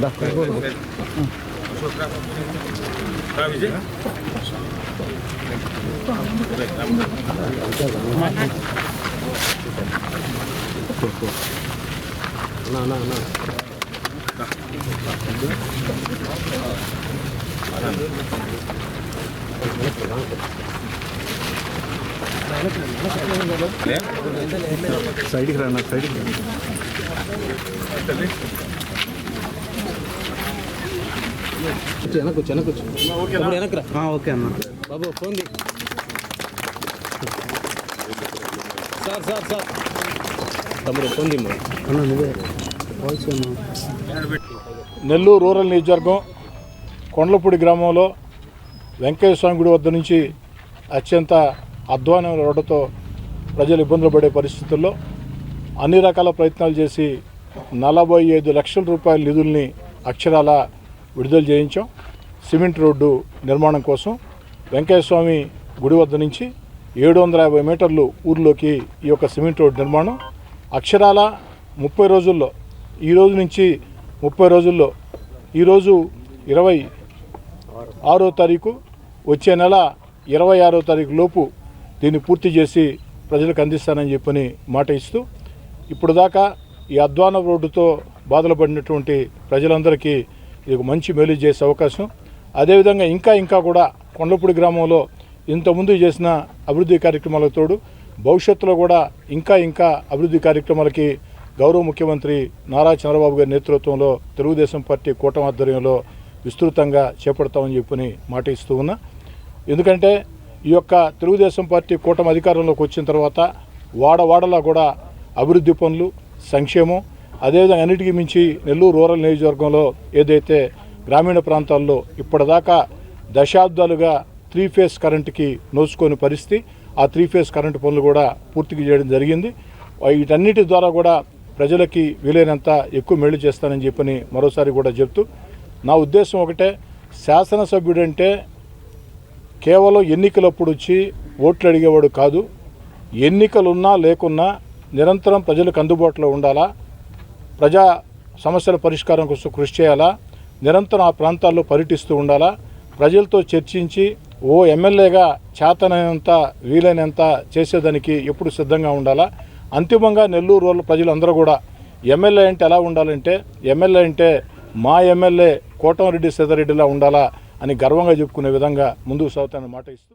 Да, На, на, на. Да. సైడ్కి రా సైడ్కి ఇప్పుడు వెనక్రా ఓకే అన్న. బాబు ఫోన్ ది సార్ సార్ సార్. తమ్ముడు ఫోన్ దిమ్మ అన్న నువ్వే. వాయిస్ అన్న. నెల్లూరు రూరల్ నియోజకవర్గం కొండలపూడి గ్రామంలో వెంకయ్య స్వామి గుడి వద్ద నుంచి అత్యంత అధ్వానం రోడ్డుతో ప్రజలు ఇబ్బందులు పడే పరిస్థితుల్లో అన్ని రకాల ప్రయత్నాలు చేసి నలభై ఐదు లక్షల రూపాయల నిధుల్ని అక్షరాల విడుదల చేయించాం. సిమెంట్ రోడ్డు నిర్మాణం కోసం వెంకయ్యస్వామి గుడి వద్ద నుంచి ఏడు వందల యాభై మీటర్లు ఊర్లోకి ఈ యొక్క సిమెంట్ రోడ్డు నిర్మాణం. అక్షరాల ముప్పై రోజుల్లో ఈ రోజు నుంచి ముప్పై రోజుల్లో ఈరోజు ఇరవై ఆరో తారీఖు వచ్చే నెల ఇరవై ఆరో తారీఖు లోపు దీన్ని పూర్తి చేసి ప్రజలకు అందిస్తానని చెప్పని మాట ఇస్తూ ఇప్పుడు దాకా ఈ అద్వాన రోడ్డుతో బాధలు పడినటువంటి ప్రజలందరికీ ఇది ఒక మంచి మేలు చేసే అవకాశం. అదేవిధంగా ఇంకా ఇంకా కూడా కొండపూడి గ్రామంలో ఇంతకుముందు చేసిన అభివృద్ధి కార్యక్రమాలకు తోడు భవిష్యత్తులో కూడా ఇంకా ఇంకా అభివృద్ధి కార్యక్రమాలకి గౌరవ ముఖ్యమంత్రి నారా చంద్రబాబు గారి నేతృత్వంలో తెలుగుదేశం పార్టీ కూటమి ఆధ్వర్యంలో విస్తృతంగా చేపడతామని చెప్పని మాట ఇస్తూ ఉన్నా. ఎందుకంటే ఈ యొక్క తెలుగుదేశం పార్టీ కూటమి అధికారంలోకి వచ్చిన తర్వాత వాడవాడలా కూడా అభివృద్ధి పనులు సంక్షేమం అదేవిధంగా అన్నిటికీ మించి నెల్లూరు రూరల్ నియోజకవర్గంలో ఏదైతే గ్రామీణ ప్రాంతాల్లో ఇప్పటిదాకా దశాబ్దాలుగా త్రీ ఫేస్ కరెంటుకి నోచుకోని పరిస్థితి ఆ త్రీ ఫేస్ కరెంటు పనులు కూడా పూర్తిగా చేయడం జరిగింది. వీటన్నిటి ద్వారా కూడా ప్రజలకి వీలైనంత ఎక్కువ మేలు చేస్తానని చెప్పని మరోసారి కూడా చెప్తూ నా ఉద్దేశం ఒకటే శాసనసభ్యుడంటే కేవలం ఎన్నికలప్పుడు వచ్చి ఓట్లు అడిగేవాడు కాదు. ఎన్నికలున్నా లేకున్నా నిరంతరం ప్రజలకు అందుబాటులో ఉండాలా? ప్రజా సమస్యల పరిష్కారం కోసం కృషి చేయాలా? నిరంతరం ఆ ప్రాంతాల్లో పర్యటిస్తూ ఉండాలా? ప్రజలతో చర్చించి ఓ ఎమ్మెల్యేగా చేతనైనంత వీలైనంత చేసేదానికి ఎప్పుడు సిద్ధంగా ఉండాలా? అంతిమంగా నెల్లూరు వాళ్ళ ప్రజలందరూ కూడా ఎమ్మెల్యే అంటే ఎలా ఉండాలంటే ఎమ్మెల్యే అంటే మా ఎమ్మెల్యే కోటమిరెడ్డి సీతారెడ్డిలా ఉండాలా? అని గర్వంగా చెప్పుకునే విధంగా ముందుకు సాగుతానని మాట ఇస్తూ